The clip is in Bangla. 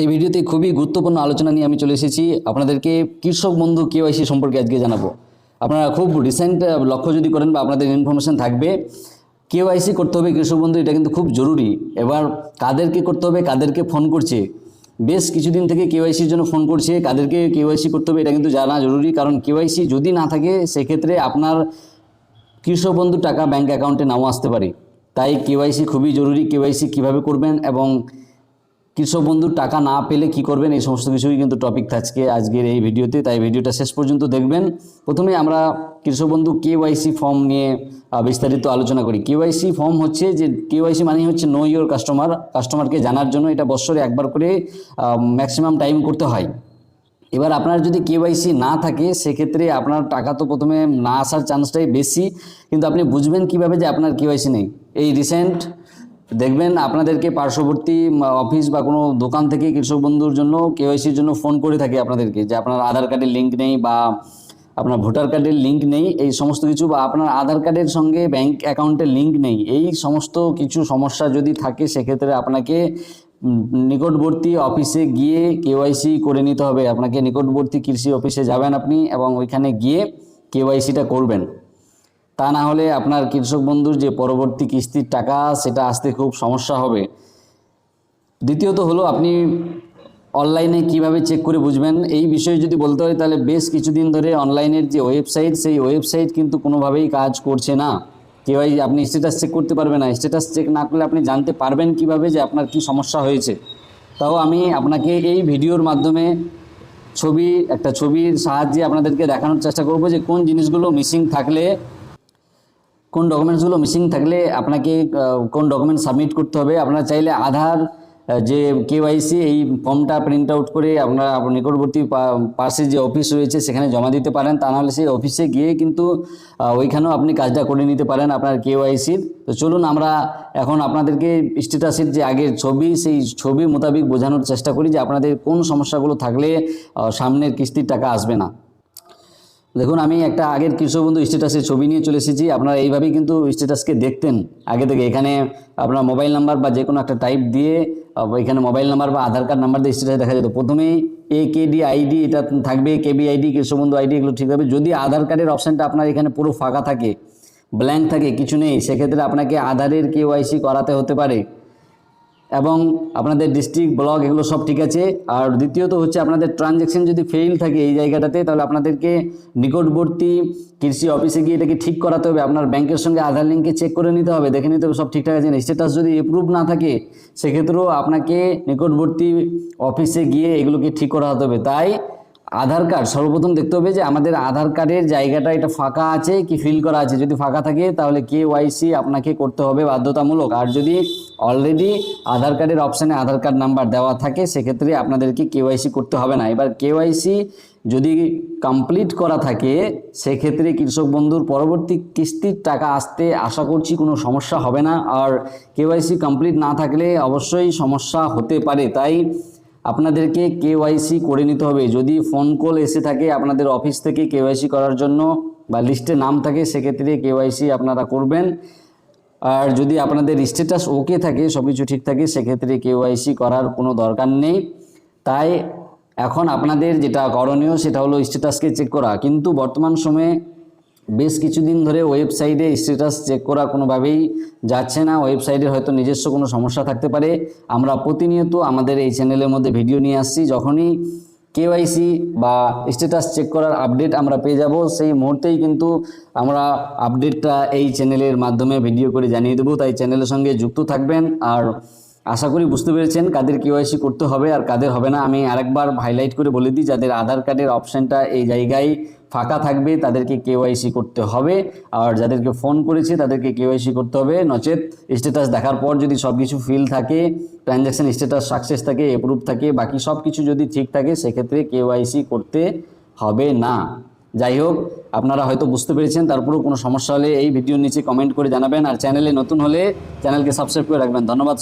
এই ভিডিওতে খুবই গুরুত্বপূর্ণ আলোচনা নিয়ে আমি চলে এসেছি। আপনাদেরকে কৃষক বন্ধু কেওয়াইসি সম্পর্কে আজকে জানাব। আপনারা খুব রিসেন্ট লক্ষ্য যদি করেন বা আপনাদের ইনফরমেশন থাকবে কেওয়াইসি করতে হবে কৃষক বন্ধু, এটা কিন্তু খুব জরুরি। এবার কাদেরকে করতে হবে, কাদেরকে ফোন করছে? বেশ কিছুদিন থেকে কেওয়াইসির জন্য ফোন করছে, কাদেরকে কেওয়াইসি করতে হবে এটা কিন্তু জানা জরুরি। কারণ কেওয়াইসি যদি না থাকে, সেক্ষেত্রে আপনার কৃষক বন্ধু টাকা ব্যাঙ্ক অ্যাকাউন্টে নাও আসতে পারে। তাই কেওয়াইসি খুবই জরুরি কেওয়াইসি কীভাবে করবেন এবং কৃষক বন্ধুর টাকা না পেলে কি করবেন? এই সমস্ত কিছুই কিন্তু টপিক থাকছে আজকের এই ভিডিওতে। তাই ভিডিওটা শেষ পর্যন্ত দেখবেন। প্রথমে আমরা কৃষক বন্ধু কেওয়াইসি ফর্ম নিয়ে বিস্তারিত আলোচনা করি। কেওয়াইসি ফর্ম হচ্ছে যে কেওয়াইসি মানে হচ্ছে নো ইয়োর কাস্টমার কাস্টমারকে জানার জন্য এটা বছরে একবার করে ম্যাক্সিমাম টাইম করতে হয়। এবার আপনার যদি কেওয়াইসি না থাকে, সেক্ষেত্রে আপনার টাকা তো প্রথমে না আসার চান্সটাই বেশি। কিন্তু আপনি বুঝবেন কীভাবে যে আপনার কেওয়াইসি নেই। এই রিসেন্ট দেখবেন আপনাদেরকে পার্শ্ববর্তী অফিস বা কোনো দোকান থেকে কৃষক বন্ধুর জন্য কেওয়াইসির জন্য ফোন করে থাকে আপনাদেরকে যে আপনার আধার কার্ডের লিঙ্ক নেই বা আপনার ভোটার কার্ডের লিঙ্ক নেই, এই সমস্ত কিছু বা আপনার আধার কার্ডের সঙ্গে ব্যাংক অ্যাকাউন্টের লিঙ্ক নেই, এই সমস্ত কিছু সমস্যা যদি থাকে সেক্ষেত্রে আপনাকে নিকটবর্তী অফিসে গিয়ে কেওয়াইসি করে নিতে হবে। আপনাকে নিকটবর্তী কৃষি অফিসে যাবেন আপনি এবং ওইখানে গিয়ে কেওয়াইসিটা করবেন। তা না হলে আপনার কৃষক বন্ধুর যে পরবর্তী কিস্তির টাকা, সেটা আসতে খুব সমস্যা হবে। দ্বিতীয়ত হলো, আপনি অনলাইনে কীভাবে চেক করে বুঝবেন? এই বিষয়ে যদি বলতে হয়, তাহলে বেশ কিছুদিন ধরে অনলাইনের যে ওয়েবসাইট, সেই ওয়েবসাইট কিন্তু কোনোভাবেই কাজ করছে না। কেউই আপনি স্ট্যাটাস চেক করতে পারবেন না। স্ট্যাটাস চেক না করলে আপনি জানতে পারবেন কীভাবে যে আপনার কি সমস্যা হয়েছে। তাও আমি আপনাকে এই ভিডিওর মাধ্যমে ছবি, একটা ছবির সাহায্যে আপনাদেরকে দেখানোর চেষ্টা করব যে কোন জিনিসগুলো মিসিং থাকলে কোন ডকুমেন্টসগুলো মিসিং থাকলে আপনাকে কোন ডকুমেন্ট সাবমিট করতে হবে, আপনারা চাইলে আধার যে কেওয়াইসি এই ফর্মটা প্রিন্ট আউট করে আপনারা নিকটবর্তী পাশে যে অফিস রয়েছে সেখানে জমা দিতে পারেন। তা নাহলে সেই অফিসে গিয়ে কিন্তু ওইখানেও আপনি কাজটা করে নিতে পারেন আপনার কেওয়াইসির তো চলুন আমরা এখন আপনাদেরকে স্ট্যাটাসের যে আগের ছবি, সেই ছবি মোতাবিক বোঝানোর চেষ্টা করি যে আপনাদের কোন সমস্যাগুলো থাকলে সামনের কিস্তির টাকা আসবে না। দেখুন, আমি একটা আগের কৃষক বন্ধু স্ট্যাটাসের ছবি নিয়ে চলে এসেছি। আপনারা এইভাবেই কিন্তু স্ট্যাটাসকে দেখতেন। আগে থেকে এখানে আপনার মোবাইল নাম্বার বা যে কোনো একটা টাইপ দিয়ে এখানে মোবাইল নাম্বার বা আধার কার্ড নাম্বার দিয়ে স্ট্যাটাস দেখা যেত। প্রথমেই এ কেডি আইডি এটা থাকবে কেবি আইডি কৃষক বন্ধু আইডি এগুলো ঠিক হবে যদি আধার কার্ডের অপশানটা আপনার এখানে পুরো ফাঁকা থাকে ব্ল্যাঙ্ক থাকে, কিছু নেই, সেক্ষেত্রে আপনাকে আধারের কেওয়াইসি করাতে হতে পারে। এবং আপনাদের ডিস্ট্রিক্ট ব্লক এগুলো সব ঠিক আছে। আর দ্বিতীয়ত হচ্ছে আপনাদের ট্রানজ্যাকশন যদি ফেল থাকে এই জায়গাটাতে, তাহলে আপনাদেরকে নিকটবর্তী কৃষি অফিসে গিয়ে এটাকে ঠিক করাতে হবে। আপনার ব্যাংকের সঙ্গে আধার লিঙ্কে চেক করে নিতে হবে। দেখে নিতে হবে সব ঠিকঠাক আছে স্ট্যাটাস যদি এপ্রুভ না থাকে, সেক্ষেত্রেও আপনাকে নিকটবর্তী অফিসে গিয়ে এগুলোকে ঠিক করাতে হবে। তাই আধার কার্ড সর্বপ্রথম দেখতে হবে যে আমাদের আধার কার্ডের জায়গাটা এটা ফাঁকা আছে কি ফিল করা আছে? যদি ফাঁকা থাকে তাহলে কে ওয়াইসি আপনাকে করতে হবে বাধ্যতামূলক। আর যদি অলরেডি আধার কার্ডের অপশানে আধার কার্ড নাম্বার দেওয়া থাকে, সেক্ষেত্রে আপনাদেরকে কেওয়াইসি করতে হবে না। এবার কেওয়াইসি যদি কমপ্লিট করা থাকে, সেক্ষেত্রে কৃষক বন্ধুর পরবর্তী কিস্তির টাকা আসতে আশা করছি কোনো সমস্যা হবে না। আর কেওয়াইসি কমপ্লিট না থাকলে অবশ্যই সমস্যা হতে পারে। তাই আপনাদেরকে কেওয়াইসি করে নিতে হবে। যদি ফোন কল এসে থাকে আপনাদের অফিস থেকে কেওয়াইসি করার জন্য বা লিস্টে নাম থাকে, সেক্ষেত্রে কেওয়াইসি আপনারা করবেন। আর যদি আপনাদের স্ট্যাটাস ওকে থাকে সব কিছু ঠিক থাকে, সেক্ষেত্রে কেওয়াইসি করার কোনো দরকার নেই। তাই এখন আপনাদের যেটা করণীয়, সেটা হলো স্ট্যাটাসকে চেক করা। কিন্তু বর্তমান সময়ে বেশ কিছুদিন ধরে ওয়েবসাইটে স্ট্যাটাস চেক করা কোনোভাবেই যাচ্ছে না। ওয়েবসাইটের হয়তো নিজস্ব কোনো সমস্যা থাকতে পারে। আমরা প্রতিনিয়ত আমাদের এই চ্যানেলের মধ্যে ভিডিও নিয়ে আসছি। যখনই কেওয়াইসি বা স্ট্যাটাস চেক করার আপডেট আমরা পেয়ে যাব, সেই মুহূর্তেই কিন্তু আমরা আপডেটটা এই চ্যানেলের মাধ্যমে ভিডিও করে জানিয়ে দেবো। তাই চ্যানেলের সঙ্গে যুক্ত থাকবেন। আর আশা করি বুঝতে পেরেছেন কাদের কেওয়াইসি করতে হবে আর কাদের হবে না। আমি আরেকবার হাইলাইট করে বলে দিই, যাদের আধার কার্ডের অপশানটা এই জায়গায় ফাঁকা থাকবে, তাদেরকে কেওয়াইসি করতে হবে। আর যাদেরকে ফোন করেছে, তাদেরকে কেওয়াইসি করতে হবে। নচেত স্ট্যাটাস দেখার পর যদি সব কিছু ফিল থাকে ট্রানজ্যাকশন স্ট্যাটাস সাকসেস থাকে এপ্রুভ থাকে, বাকি সব কিছু যদি ঠিক থাকে, সেক্ষেত্রে কেওয়াইসি করতে হবে না। যাই হোক, আপনারা হয়তো বুঝতে পেরেছেন, তারপরেও কোনো সমস্যা হলে এই ভিডিওর নিচে কমেন্ট করে জানাবেন। আর চ্যানেলে নতুন হলে চ্যানেলকে সাবস্ক্রাইব করে রাখবেন। ধন্যবাদ।